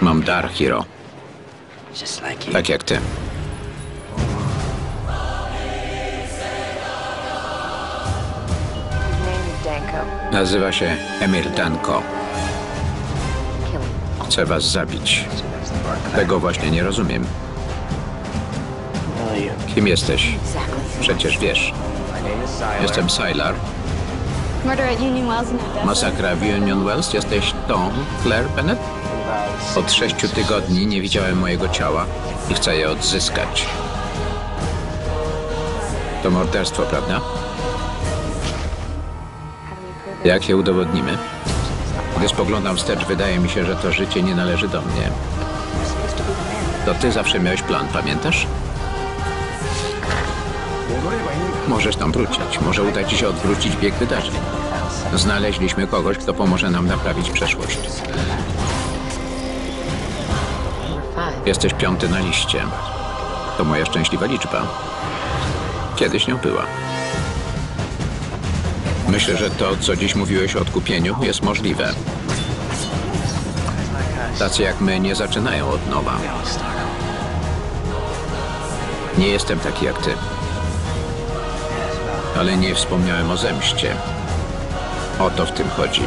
Mam dar, Hiro. Tak jak ty. Nazywa się Emil Danko. Chcę was zabić. Tego właśnie nie rozumiem. Kim jesteś? Przecież wiesz. Jestem Sylar. Masakra w Union Wells. Jesteś tą Claire Bennett? Od sześciu tygodni nie widziałem mojego ciała i chcę je odzyskać. To morderstwo, prawda? Jak je udowodnimy? Gdy spoglądam wstecz, wydaje mi się, że to życie nie należy do mnie. To ty zawsze miałeś plan, pamiętasz? Możesz tam wrócić. Może uda ci się odwrócić bieg wydarzeń. Znaleźliśmy kogoś, kto pomoże nam naprawić przeszłość. Jesteś piąty na liście. To moja szczęśliwa liczba. Kiedyś nią była. Myślę, że to, co dziś mówiłeś o odkupieniu, jest możliwe. Tacy jak my nie zaczynają od nowa. Nie jestem taki jak ty. Ale nie wspomniałem o zemście. O to w tym chodzi.